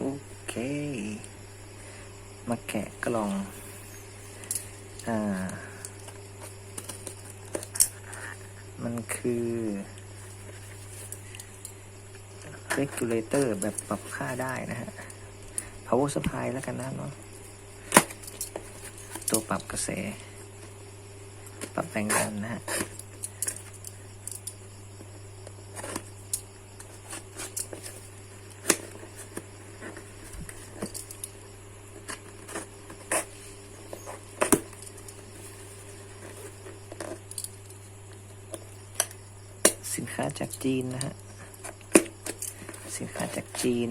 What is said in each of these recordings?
โอเค มาแกะกล่อง อ่า มันคือ regulator แบบปรับค่าได้นะฮะ power supply แล้วกันนะเนาะ ตัวปรับกระแส ปรับแรงดันนะฮะ สินค้าจากจีนนะฮะ สินค้าจากจีน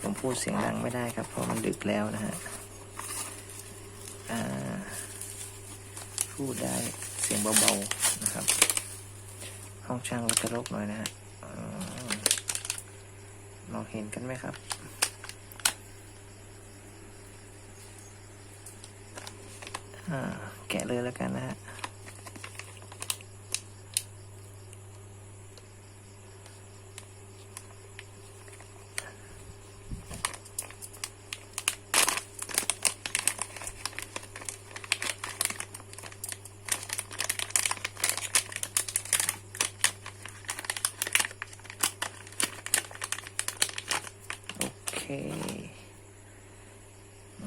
ผมพูดเสียงดังไม่ได้ครับ เพราะมันดึกแล้วนะฮะพูดได้เสียงเบาๆนะครับ ห้องช่างรักรกหน่อยนะฮะมมองเห็นกันไหมครับอ่าแกะเลยแล้วกันนะฮะ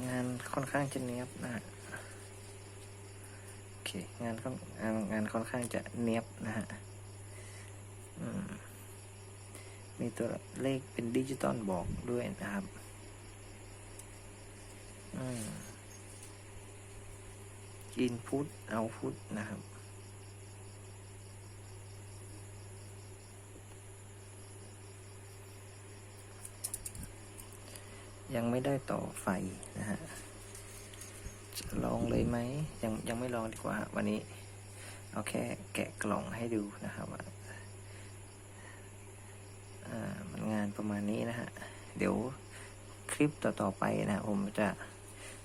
งานค่อนข้างจะเนียบนะฮะโอเค งานค่อนงานงานค่อนข้างจะเนียบนะฮะมีตัวเลขเป็นดิจิตอลบอกด้วยนะครับอืม input output นะครับ ยังไม่ได้ต่อไฟนะฮะจะลองเลยไหมยังยังไม่ลองดีกว่า วันนี้เอาแค่แกะกล่องให้ดูนะครับว่ามันงานประมาณนี้นะฮะ เดี๋ยวคลิปต่อๆไปนะผมจะ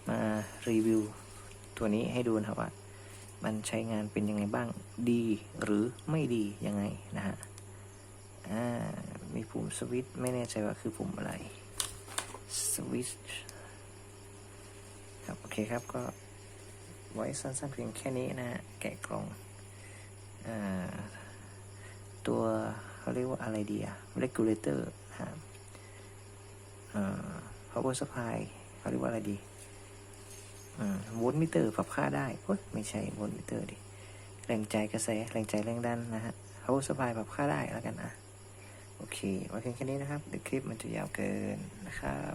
มารีวิวตัวนี้ให้ดูนะครับว่ามันใช้งานเป็นยังไงบ้างดีหรือไม่ดียังไงนะฮะมีปุ่มสวิตช์ไม่แน่ใจว่าคือปุ่มอะไร สวิตช์ครับโอเคครับก็ไว้สั้นๆเพียงแค่นี้นะฮะแกะกล่องอตัวเขาเรียกว่าอะไรดีอะ regulator นะครับอ่า power supply เขาเรียกว่าอะไรดีโวลต์มิเตอร์ปรับค่าได้โอ๊ยไม่ใช่โวลต์มิเตอร์ดิแรงใจกระแสแรงใจแรงดันนะฮะ power supply ปรับค่าได้แล้วกันนะ โอเคไว้เพียงแค่นี้นะครับเดี๋ยวคลิปมันจะยาวเกินนะครับ